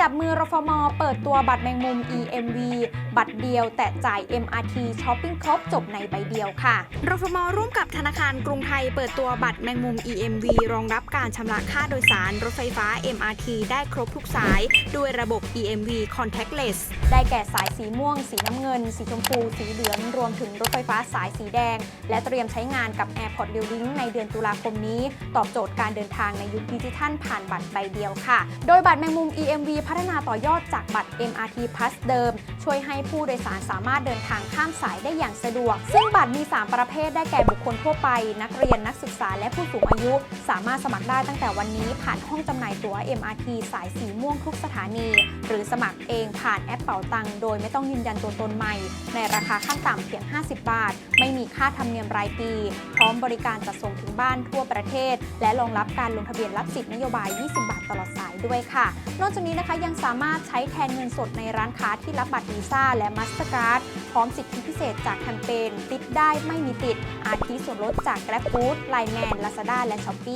จับมือรฟม เปิดตัวบัตรแมงมุม EMV บัตรเดียวแต่จ่าย MRT ช้อปปิ้งครบจบในใบเดียวค่ะรฟม ร่วมกับธนาคารกรุงไทยเปิดตัวบัตรแมงมุม EMV รองรับการชำระค่าโดยสารรถไฟฟ้า MRT ได้ครบทุกสาย ด้วยระบบ EMV contactless ได้แก่สายสีม่วง สีน้ำเงิน สีชมพู สีเหลืองรวมถึงรถไฟฟ้าสายสีแดง และเตรียมใช้งานกับ Airport Rail Link ในเดือนตุลาคมนี้ ตอบโจทย์การเดินทางในยุคดิจิทัลผ่านบัตรใบเดียวค่ะ โดยบัตรแมงมุม EMV พัฒนาต่อยอดจากบัตร MRT Plus เดิม ช่วยให้ผู้โดยสารสามารถเดินทางข้ามสายได้อย่างสะดวก ซึ่งบัตรมี 3 ประเภทได้แก่บุคคลทั่วไป นักเรียนนักศึกษาและผู้สูงอายุ สามารถสมัครได้ตั้งแต่วันนี้ผ่านห้องจำหน่ายตั๋ว MRT สายสีม่วงทุกสถานี หรือสมัครเองผ่านแอปเป๋าตังค์โดยไม่ต้องยืนยันตัวตนใหม่ ในราคาขั้นต่ำเพียง 50 บาท ไม่มีค่าธรรมเนียมรายปี พร้อมบริการจัดส่งถึงบ้านทั่วประเทศ และรองรับการลงทะเบียนรับสิทธินโยบาย 20 บาทตลอดสายด้วยค่ะ นอกจากนี้นะคะยังสามารถใช้แทนเงินสดในร้านค้าที่รับบัตรวีซ่าและมาสเตอร์การ์ดพร้อมสิทธิพิเศษจากแคมเปญติดได้ไม่มีติด อาทิส่วนลดจาก Grab Food, Line Man, Lazada และ Shopee